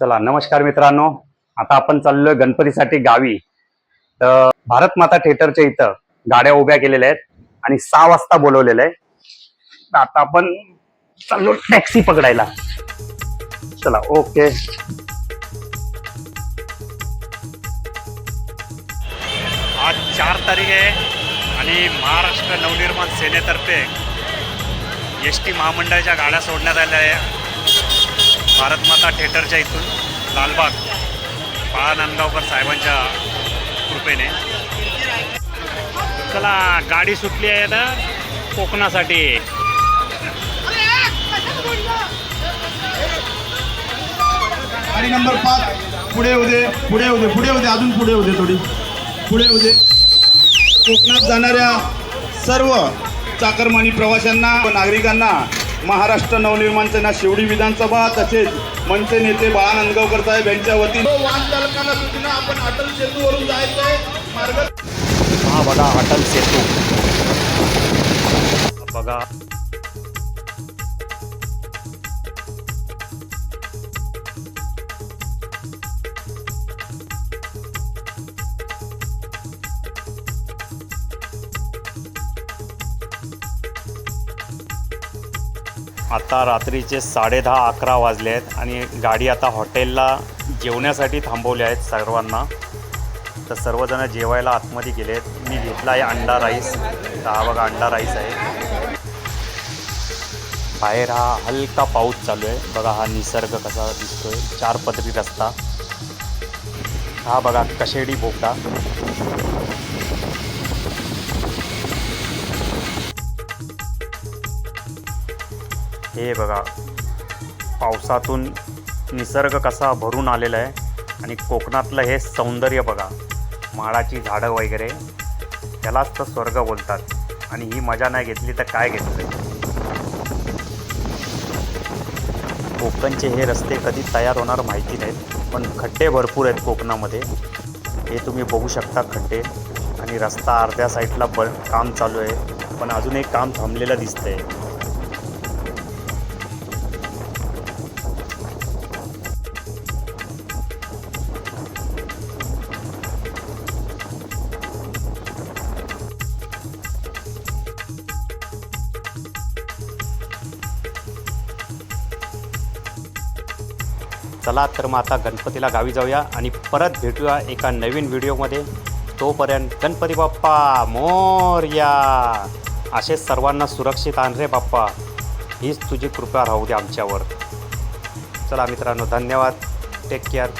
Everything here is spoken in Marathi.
चला नमस्कार मित्रांनो. आता आपण चाललोय गणपतीसाठी गावी. तर भारत माता थिएटरच्या इथं गाड्या उभ्या केलेल्या आहेत आणि सहा वाजता बोलवलेलं आहे. तर आता आपण चाललो टॅक्सी पकडायला. चला ओके. आज चार तारीख आहे आणि महाराष्ट्र नवनिर्माण सेनेतर्फे एस टी महामंडळाच्या गाड्या सोडण्यात आल्या आहे भारतमाता थिएटरच्या इथून लालबाग बाळा नांदगावकर साहेबांच्या कृपेने. चला गाडी सुटली आहे ना कोकणासाठी. गाडी नंबर पाच. पुढे उदे पुढे होऊ दे पुढे होऊ अजून पुढे उदे थोडी. पुढे होऊ दे कोकणात जाणाऱ्या सर्व चाकरमानी प्रवाशांना व नागरिकांना महाराष्ट्र नवनिर्माण सेना शिवडी विधानसभा तसेच मनसे नेते बाळा नंदगावकर साहेब यांच्या वतीने. वाहन चालकांना सूचना आपण अटल सेतूवरून जायचंय. मार्ग हा बघा अटल सेतू. बघा. आता रात्रीचे साडेदहा अकरा वाजले आहेत आणि गाडी आता हॉटेलला जेवण्यासाठी थांबवले आहेत सर्वांना. तर सर्वजण जेवायला आतमध्ये गेले आहेत. मी घेतला आहे अंडा राईस. तर हा बघा अंडा राईस आहे. बाहेर हा हलका पाऊस चालू आहे. बघा हा निसर्ग कसा दिसतोय. चार पदरी रस्ता. हा बघा कशेडी बोगदा. हे बघा पावसातून निसर्ग कसा भरून आलेला आहे आणि कोकणातलं हे सौंदर्य बघा माळाची झाडं वगैरे त्यालाच तर स्वर्ग बोलतात. आणि ही मजा नाही घेतली तर काय घेतलं? कोकणचे हे रस्ते कधी तयार होणार माहिती नाहीत पण खड्डे भरपूर आहेत कोकणामध्ये. हे तुम्ही बघू शकता खड्डे. आणि रस्ता अर्ध्या साईडला ब काम चालू आहे. पण अजून एक काम थांबलेलं दिसतं आहे चला तर मग आता गणपतीला गावी जाऊया आणि परत भेटूया एका नवीन व्हिडिओमध्ये. तोपर्यंत गणपती बाप्पा मोरया असे सर्वांना सुरक्षित आण रे बाप्पा. हीच तुझी कृपा राहू दे आमच्यावर. चला मित्रांनो धन्यवाद. Take care